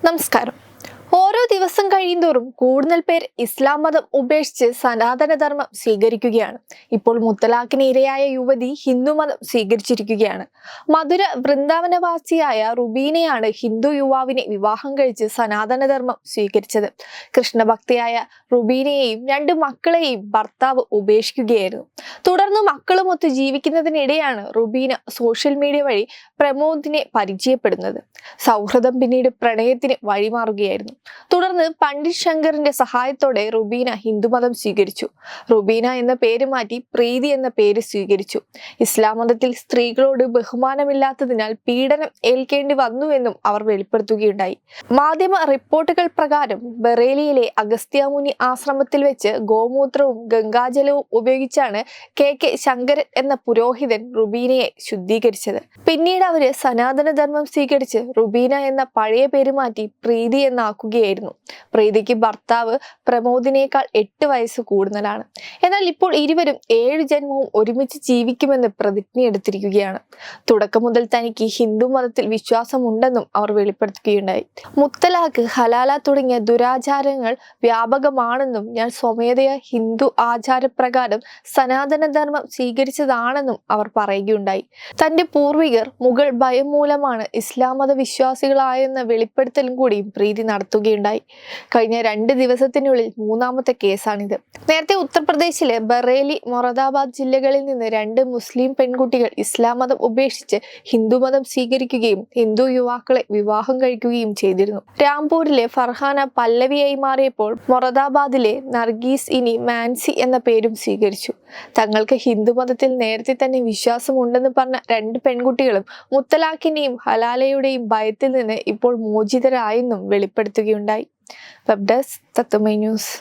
നമസ്കാരം ഓരോ ദിവസം കഴിയുന്തോറും കൂടുതൽ പേർ ഇസ്ലാം മതം ഉപേക്ഷിച്ച് സനാതനധർമ്മം സ്വീകരിക്കുകയാണ്. ഇപ്പോൾ മുത്തലാഖിന് ഇരയായ യുവതി ഹിന്ദു മതം സ്വീകരിച്ചിരിക്കുകയാണ്. മധുര വൃന്ദാവനവാസിയായ റുബീനയാണ് ഹിന്ദു യുവാവിനെ വിവാഹം കഴിച്ച് സനാതനധർമ്മം സ്വീകരിച്ചത്. കൃഷ്ണഭക്തിയായ റുബീനയെയും രണ്ട് മക്കളെയും ഭർത്താവ് ഉപേക്ഷിക്കുകയായിരുന്നു. തുടർന്ന് മക്കളുമൊത്ത് ജീവിക്കുന്നതിനിടെയാണ് റുബീന സോഷ്യൽ മീഡിയ വഴി പ്രമോദിനെ പരിചയപ്പെടുന്നത്. സൗഹൃദം പിന്നീട് പ്രണയത്തിന് വഴിമാറുകയായിരുന്നു. തുടർന്ന് പണ്ഡിറ്റ് ശങ്കറിന്റെ സഹായത്തോടെ റുബീന ഹിന്ദുമതം സ്വീകരിച്ചു. റുബീന എന്ന പേര് മാറ്റി പ്രീതി എന്ന പേര് സ്വീകരിച്ചു. ഇസ്ലാം മതത്തിൽ സ്ത്രീകളോട് ബഹുമാനമില്ലാത്തതിനാൽ പീഡനം ഏൽക്കേണ്ടി വന്നുവെന്നും അവർ വെളിപ്പെടുത്തുകയുണ്ടായി. മാധ്യമ റിപ്പോർട്ടുകൾ പ്രകാരം ബറേലിയിലെ അഗസ്ത്യാമുനി ആശ്രമത്തിൽ വെച്ച് ഗോമൂത്രവും ഗംഗാജലവും ഉപയോഗിച്ചാണ് കെ കെ ശങ്കരൻ എന്ന പുരോഹിതൻ റുബീനയെ ശുദ്ധീകരിച്ചത്. പിന്നീട് അവർ സനാതനധർമ്മം സ്വീകരിച്ച് റുബീന എന്ന പഴയ പേര് മാറ്റി പ്രീതി എന്നാക്കുകയായിരുന്നു പ്രീതിക്ക് ഭർത്താവ് പ്രമോദിനേക്കാൾ എട്ട് വയസ്സ് കൂടുതലാണ്. എന്നാൽ ഇപ്പോൾ ഇരുവരും ഏഴ് ജന്മവും ഒരുമിച്ച് ജീവിക്കുമെന്ന് പ്രതിജ്ഞയെടുത്തിരിക്കുകയാണ്. തുടക്കം മുതൽ തനിക്ക് ഹിന്ദു മതത്തിൽ വിശ്വാസമുണ്ടെന്നും അവർ വെളിപ്പെടുത്തുകയുണ്ടായി. മുത്തലാഖ് ഹലാല തുടങ്ങിയ ദുരാചാരങ്ങൾ വ്യാപകമാണെന്നും ഞാൻ സ്വമേധയാ ഹിന്ദു ആചാരപ്രകാരം സനാതനധർമ്മം സ്വീകരിച്ചതാണെന്നും അവർ പറയുകയുണ്ടായി. തന്റെ പൂർവികർ മുഗൾ ഭയം മൂലമാണ് ഇസ്ലാം മത വിശ്വാസികളായെന്ന വെളിപ്പെടുത്തലും കൂടിയും പ്രീതി നടത്തുകയുണ്ടായി കഴിഞ്ഞ രണ്ട് ദിവസത്തിനുള്ളിൽ മൂന്നാമത്തെ കേസാണിത്. നേരത്തെ ഉത്തർപ്രദേശിലെ ബറേലി മൊറദാബാദ് ജില്ലകളിൽ നിന്ന് രണ്ട് മുസ്ലിം പെൺകുട്ടികൾ ഇസ്ലാം മതം ഉപേക്ഷിച്ച് ഹിന്ദുമതം സ്വീകരിക്കുകയും ഹിന്ദു യുവാക്കളെ വിവാഹം കഴിക്കുകയും ചെയ്തിരുന്നു. രാംപൂരിലെ ഫർഹാന പല്ലവിയായി മാറിയപ്പോൾ മൊറദാബാദിലെ നർഗീസ് ഇനി മാൻസി എന്ന പേരും സ്വീകരിച്ചു. തങ്ങൾക്ക് ഹിന്ദുമതത്തിൽ നേരത്തെ തന്നെ വിശ്വാസമുണ്ടെന്ന് പറഞ്ഞ രണ്ട് പെൺകുട്ടികളും മുത്തലാഖിന്റെയും ഹലാലയുടെയും ഭയത്തിൽ നിന്ന് ഇപ്പോൾ മോചിതരായെന്നും വെളിപ്പെടുത്തുകയുണ്ടായി. വെബ് ഡെസ്ക് തത്തുമൈ ന്യൂസ്